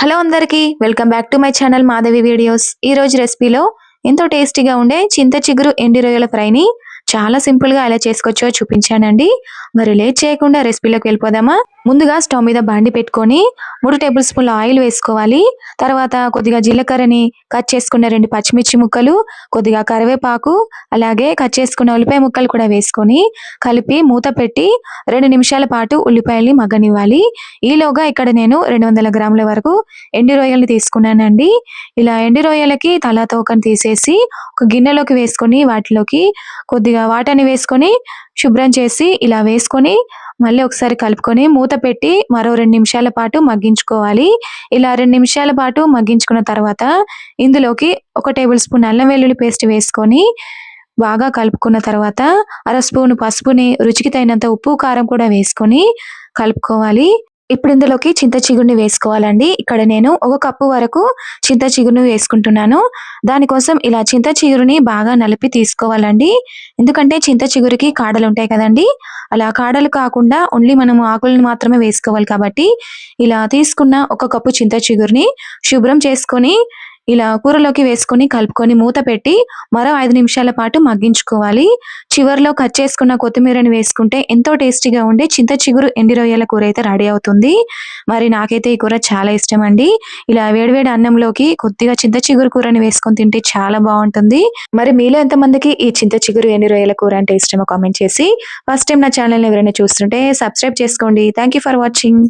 Hello అందరికీ welcome back to my channel Madhavi videos. ఈ రోజు రెసిపీలో ఎంతో టేస్టీగా ఉండే చింత చిగురు ఎండి రొయ్యల ఫ్రైని చాలా సింపుల్గా ఎలా చేసుకోవచ్చో చూపించానండి. మరి లేట్ చేయకుండా రెసిపీలోకి వెళ్ళిపోదామా? ముందుగా స్టవ్ మీద బండి పెట్టుకొని మూడు టేబుల్ స్పూన్ల ఆయిల్ వేసుకోవాలి. తర్వాత కొద్దిగా జీలకర్రని కట్ చేసుకున్న రెండు పచ్చిమిర్చి ముక్కలు కొద్దిగా కరివేపాకు అలాగే కట్ చేసుకున్న ఉల్లిపాయ ముక్కలు కూడా వేసుకొని కలిపి మూత పెట్టి రెండు నిమిషాల పాటు ఉల్లిపాయల్ని మగ్గనివ్వాలి. ఈలోగా ఇక్కడ నేను రెండు వందల గ్రాముల వరకు ఎండి రొయ్యల్ని తీసుకున్నానండి. ఇలా ఎండి రొయ్యలకి తల తోకని తీసేసి ఒక గిన్నెలోకి వేసుకొని వాటిలోకి కొద్దిగా వాటర్ని వేసుకొని శుభ్రం చేసి ఇలా వేసుకొని మళ్ళీ ఒకసారి కలుపుకొని మూత పెట్టి మరో రెండు నిమిషాల పాటు మగ్గించుకోవాలి. ఇలా రెండు నిమిషాల పాటు మగ్గించుకున్న తర్వాత ఇందులోకి ఒక టేబుల్ స్పూన్ అల్లం వెల్లుల్లి పేస్ట్ వేసుకొని బాగా కలుపుకున్న తర్వాత అర స్పూన్ పసుపుని రుచికి తగినంత ఉప్పు కారం కూడా వేసుకొని కలుపుకోవాలి. ఇప్పుడు ఇందులోకి చింత చిగురుని వేసుకోవాలండి. ఇక్కడ నేను ఒక కప్పు వరకు చింత చిగురుని వేసుకుంటున్నాను. దానికోసం ఇలా చింత చిగురుని బాగా నలిపి తీసుకోవాలండి. ఎందుకంటే చింత చిగురికి కాడలు ఉంటాయి కదండి. అలా కాడలు కాకుండా ఓన్లీ మనము ఆకులను మాత్రమే వేసుకోవాలి కాబట్టి ఇలా తీసుకున్న ఒక కప్పు చింత చిగురిని శుభ్రం చేసుకొని ఇలా కూరలోకి వేసుకొని కలుపుకొని మూత పెట్టి మరో ఐదు నిమిషాల పాటు మగ్గించుకోవాలి. చివరిలో కట్ చేసుకున్న కొత్తిమీరని వేసుకుంటే ఎంతో టేస్టీగా ఉండే చింత చిగురు ఎండి రొయ్యల కూర అయితే రెడీ అవుతుంది. మరి నాకైతే ఈ కూర చాలా ఇష్టం అండి ఇలా వేడివేడి అన్నంలోకి కొద్దిగా చింత చిగురు కూరని వేసుకొని తింటే చాలా బాగుంటుంది. మరి మీలో ఎంతమందికి ఈ చింత చిగురు ఎండి రొయ్యల కూర అంటే ఇష్టమో కామెంట్ చేసి ఫస్ట్ టైం నా ఛానల్ ఎవరైనా చూస్తుంటే సబ్స్క్రైబ్ చేసుకోండి. Thank for watching.